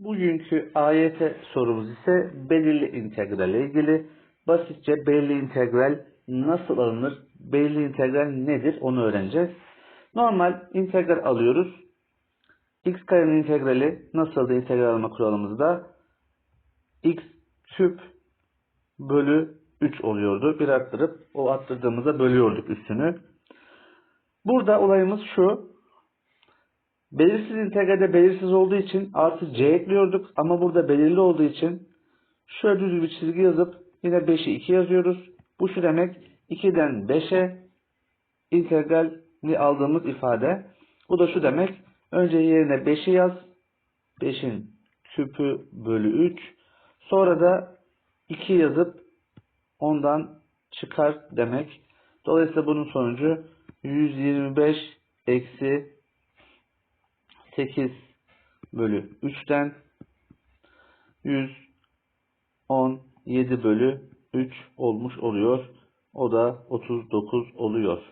Bugünkü AYT sorumuz ise belirli integral ile ilgili. Basitçe belirli integral nasıl alınır, belirli integral nedir onu öğreneceğiz. Normal integral alıyoruz. x karenin integrali nasıldı integral alma kuralımızda? x küp bölü 3 oluyordu. Bir arttırıp o arttırdığımızda bölüyorduk üstünü. Burada olayımız şu. Belirsiz integralde belirsiz olduğu için artı c ekliyorduk. Ama burada belirli olduğu için şöyle düz bir çizgi yazıp yine 5'i 2 yazıyoruz. Bu şu demek 2'den 5'e integralini aldığımız ifade. Bu da şu demek. Önce yerine 5'i yaz. 5'in küpü bölü 3. Sonra da 2 yazıp ondan çıkar demek. Dolayısıyla bunun sonucu 125 eksi 8 bölü 3'ten 117 bölü 3 olmuş oluyor. O da 39 oluyor.